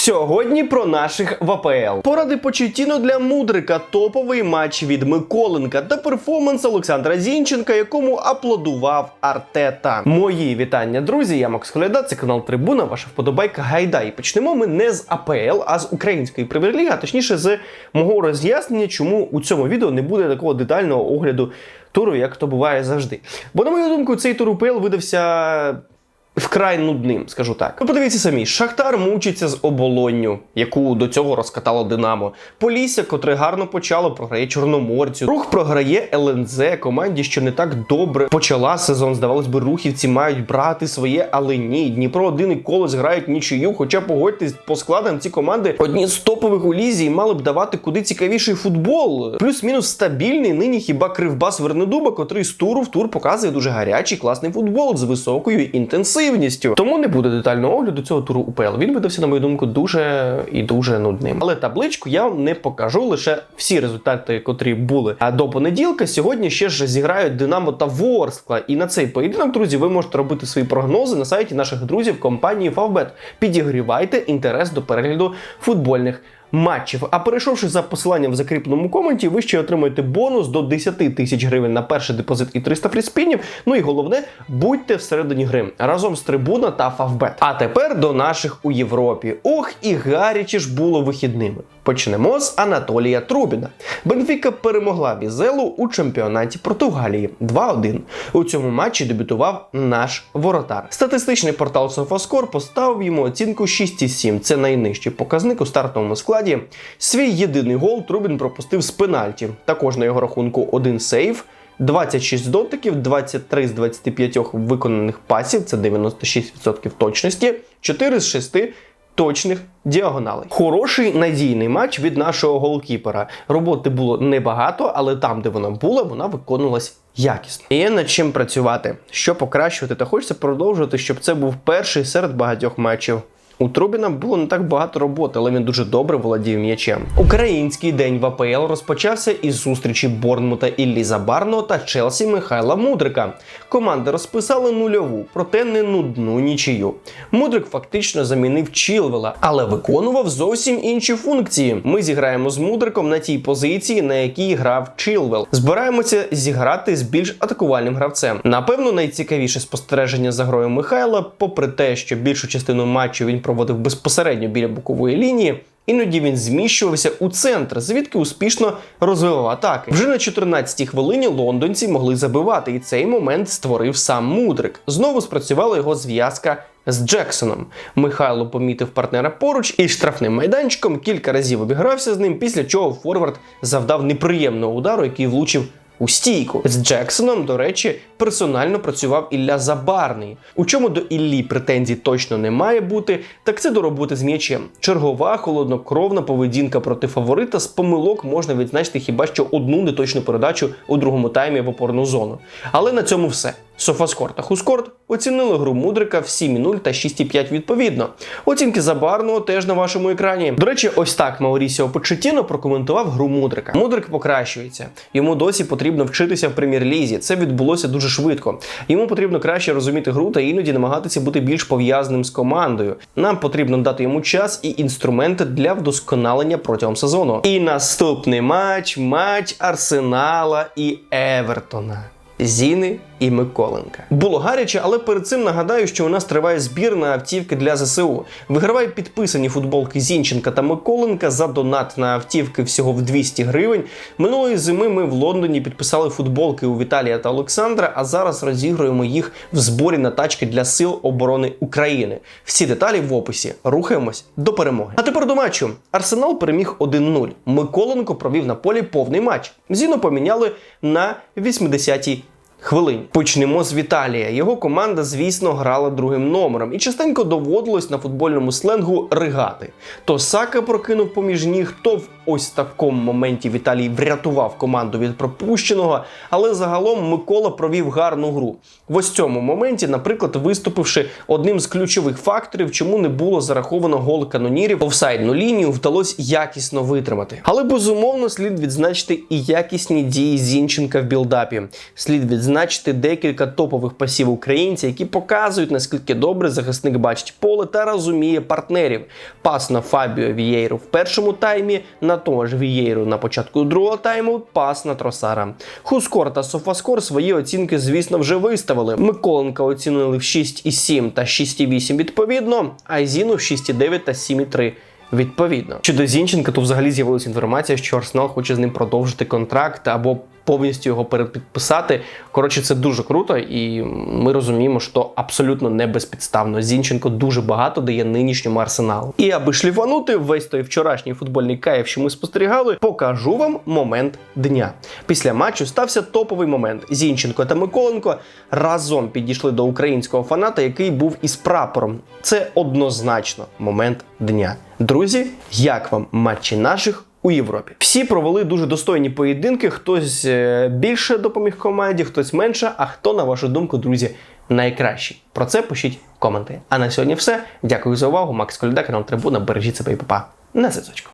Сьогодні про наших в АПЛ. Поради Почетіно для Мудрика, топовий матч від Миколенка та перформанс Олександра Зінченка, якому аплодував Артета. Мої вітання, друзі. Я Макс Коляда, це канал Трибуна. Ваша вподобайка Гайда. І почнемо ми не з АПЛ, а з української прем'єр-ліги, а точніше з мого роз'яснення, чому у цьому відео не буде такого детального огляду туру, як то буває завжди. Бо, на мою думку, цей тур УПЛ видався вкрай нудним, скажу так. Ну, подивіться самі, Шахтар мучиться з оболонню, яку до цього розкатало Динамо. Полісся, котре гарно почало, програє Чорноморцю. Рух програє ЛНЗ, команді, що не так добре почала сезон. Здавалось би, рухівці мають брати своє, але ні. Дніпро один і колос грають нічию. Хоча погодьтесь, по складам ці команди одні з топових у лізі і мали б давати куди цікавіший футбол. Плюс-мінус стабільний. Нині хіба кривбас Вернедуба, котрий з туру в тур показує дуже гарячий класний футбол з високою інтенсивністю. Тому не буде детального огляду цього туру УПЛ. Він видався, на мою думку, дуже і дуже нудним. Але табличку я вам не покажу лише всі результати, котрі були. А до понеділка сьогодні ще ж зіграють Динамо та Ворскла. І на цей поєдинок, друзі, ви можете робити свої прогнози на сайті наших друзів компанії Favbet. Підігрівайте інтерес до перегляду футбольних. Матчів. А перейшовши за посиланням в закріпленому коменті, ви ще отримаєте бонус до 10 тисяч гривень на перший депозит і 300 фріспінів. Ну і головне, будьте всередині гри разом з трибуна та Фавбет. А тепер до наших у Європі. Ох, і гаряче ж було вихідними. Почнемо з Анатолія Трубіна. Бенфіка перемогла Візелу у чемпіонаті Португалії 2-1. У цьому матчі дебютував наш воротар. Статистичний портал SofaScore поставив йому оцінку 6,7. Це найнижчий показник у стартовому складі. Свій єдиний гол Трубін пропустив з пенальті. Також на його рахунку один сейв. 26 дотиків, 23 з 25 виконаних пасів, це 96% точності, 4 з 6 точних діагоналей. Хороший надійний матч від нашого голкіпера. Роботи було небагато, але там, де вона була, вона виконувалась якісно. Є над чим працювати, що покращувати, та хочеться продовжувати, щоб це був перший серед багатьох матчів. У Трубіна було не так багато роботи, але він дуже добре володів м'ячем. Український день в АПЛ розпочався із зустрічі Борнмута Іллі Забарного та Челсі Михайла Мудрика. Команди розписали нульову, проте не нудну нічию. Мудрик фактично замінив Чілвела, але виконував зовсім інші функції. Ми зіграємо з Мудриком на тій позиції, на якій грав Чілвел. Збираємося зіграти з більш атакувальним гравцем. Напевно, найцікавіше спостереження за грою Михайла, попри те, що більшу частину матчу він проводив безпосередньо біля бокової лінії. Іноді він зміщувався у центр, звідки успішно розвивав атаки. Вже на 14-й хвилині лондонці могли забивати, і цей момент створив сам Мудрик. Знову спрацювала його зв'язка з Джексоном. Михайло помітив партнера поруч і штрафним майданчиком кілька разів обігрався з ним, після чого Форвард завдав неприємного удару, який влучив у стійку. З Джексоном, до речі, персонально працював Ілля Забарний. У чому до Іллі претензій точно не має бути, так це до роботи з м'ячем. Чергова холоднокровна поведінка проти фаворита з помилок можна відзначити хіба що одну неточну передачу у другому таймі в опорну зону. Але на цьому все. Софаскор та Хускорт оцінили гру Мудрика в 7,0 та 6,5 відповідно. Оцінки Забарного теж на вашому екрані. До речі, ось так Маурісіо Почетіно прокоментував гру Мудрика. Мудрик покращується. Йому досі потрібно вчитися в прем'єр-лізі. Це відбулося дуже швидко. Йому потрібно краще розуміти гру та іноді намагатися бути більш пов'язаним з командою. Нам потрібно дати йому час і інструменти для вдосконалення протягом сезону. І наступний матч матч Арсенала і Евертона. Зіни і Миколенка. Було гаряче, але перед цим нагадаю, що у нас триває збір на автівки для ЗСУ. Вигравай підписані футболки Зінченка та Миколенка за донат на автівки всього в 200 гривень. Минулої зими ми в Лондоні підписали футболки у Віталія та Олександра, а зараз розігруємо їх в зборі на тачки для Сил оборони України. Всі деталі в описі. Рухаємось до перемоги. А тепер до матчу. Арсенал переміг 1-0. Миколенко провів на полі повний матч. Зіну поміняли на 80-й хвилин. Почнемо з Віталія. Його команда, звісно, грала другим номером і частенько доводилось на футбольному сленгу ригати. То Сака прокинув поміж ніг, то в ось такому моменті Віталій врятував команду від пропущеного, але загалом Микола провів гарну гру. В ось цьому моменті, наприклад, виступивши одним з ключових факторів, чому не було зараховано гол канонірів, офсайдну лінію вдалося якісно витримати. Але безумовно слід відзначити і якісні дії Зінченка в білдапі. Слід відзначити відзначити декілька топових пасів українця, які показують наскільки добре захисник бачить поле та розуміє партнерів. Пас на Фабіо Вієру в першому таймі, на того ж Вієру на початку другого тайму, пас на Тросара. Хускор та Софаскор свої оцінки, звісно, вже виставили. Миколенка оцінили в 6,7 та 6,8 відповідно, а Зіну в 6,9 та 7,3 відповідно. Щодо Зінченка, то взагалі з'явилася інформація, що Арсенал хоче з ним продовжити контракт або повністю його перепідписати. Коротше, це дуже круто, і ми розуміємо, що абсолютно не безпідставно. Зінченко дуже багато дає нинішньому арсеналу. І аби шліфанути весь той вчорашній футбольний кайф, що ми спостерігали, покажу вам момент дня. Після матчу стався топовий момент. Зінченко та Миколенко разом підійшли до українського фаната, який був із прапором. Це однозначно момент дня. Друзі, як вам матчі наших? У Європі всі провели дуже достойні поєдинки. Хтось е, більше допоміг команді, хтось менше. А хто, на вашу думку, друзі, найкращий? Про це пишіть коменти. А на сьогодні все. Дякую за увагу. Макс Коляда, канал Трибуна. Бережіть себе і папа. На зв'язочку.